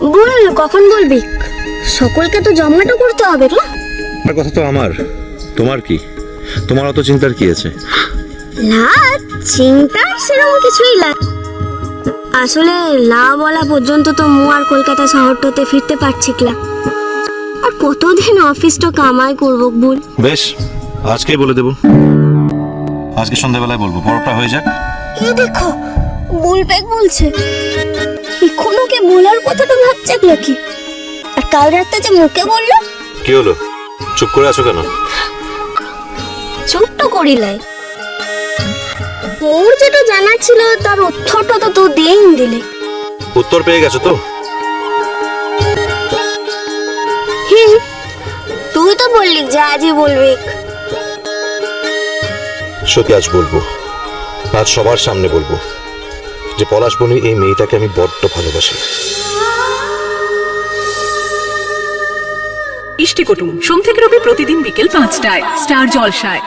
বল কখন বলবি? সকলকে তো জমাটো করতে হবে না? আর কথা তো আমার। তোমার কি? তোমার অত চিন্তার কি আছে? না চিন্তার সেরকম কিছুই না আসলে লা বলা পর্যন্ত তো মু আর কলকাতা শহরটাতে ফিরতে পারছি না। আর কতদিন অফিসটা কামাই করব বল? বেশ আজকেই বলে দেবো। আজকে সন্ধ্যাবেলায় বলব পরবটা হয়ে যাক। এই দেখো বুলবেগ বলছে। এখনও কে বলার কথাটা ভাবছে নাকি আর কাল রাতে যে মুখে বলল? কি হলো? চুপ করে আছো কেন? ছোট্ট করিলাই। ওর যেটা জানা ছিল তার উত্তরটা তো তুই দিয়েই দিলে। উত্তর পেয়ে গেছো তো? তুই তো বললি যে আজই বলবি। সত্যি আজ বলব। আজ সবার সামনে বলব যে পলাশবনির এই মেয়েটাকে আমি বড্ড ভালোবাসি। ইষ্টি কুটুম। সোম থেকে রবি প্রতিদিন বিকেল পাঁচটায়। স্টার জলসায়।